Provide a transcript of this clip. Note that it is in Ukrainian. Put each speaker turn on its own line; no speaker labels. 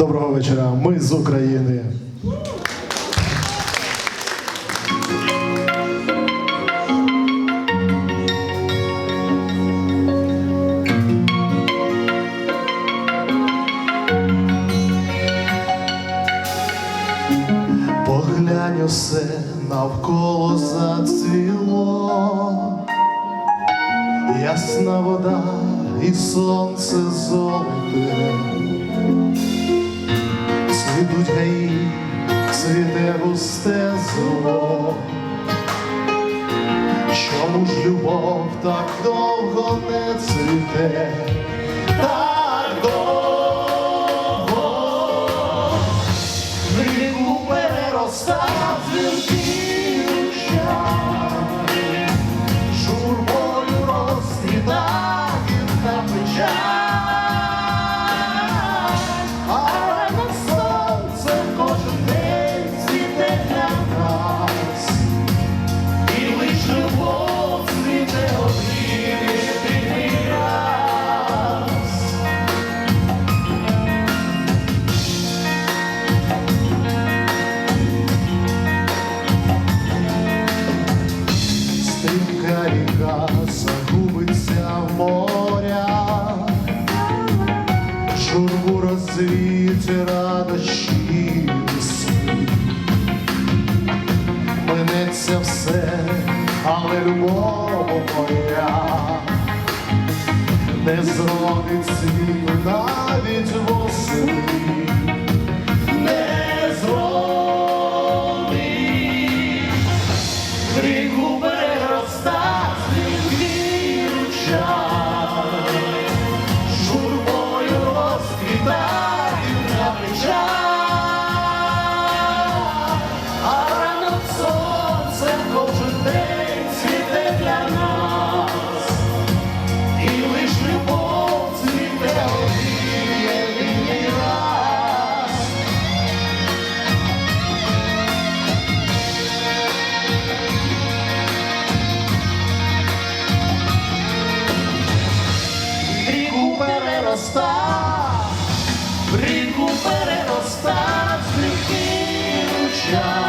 Доброго вечора. Ми з України. Поглянь усе навколо зацвіло, ясна вода і сонце золоте. зло. Чому ж любов так довго не цвіте? Так довго? Рибу. ночі сні. Минеться все, але любов моя не зродить світ. перероста, в ріку перероста, стріхи руча.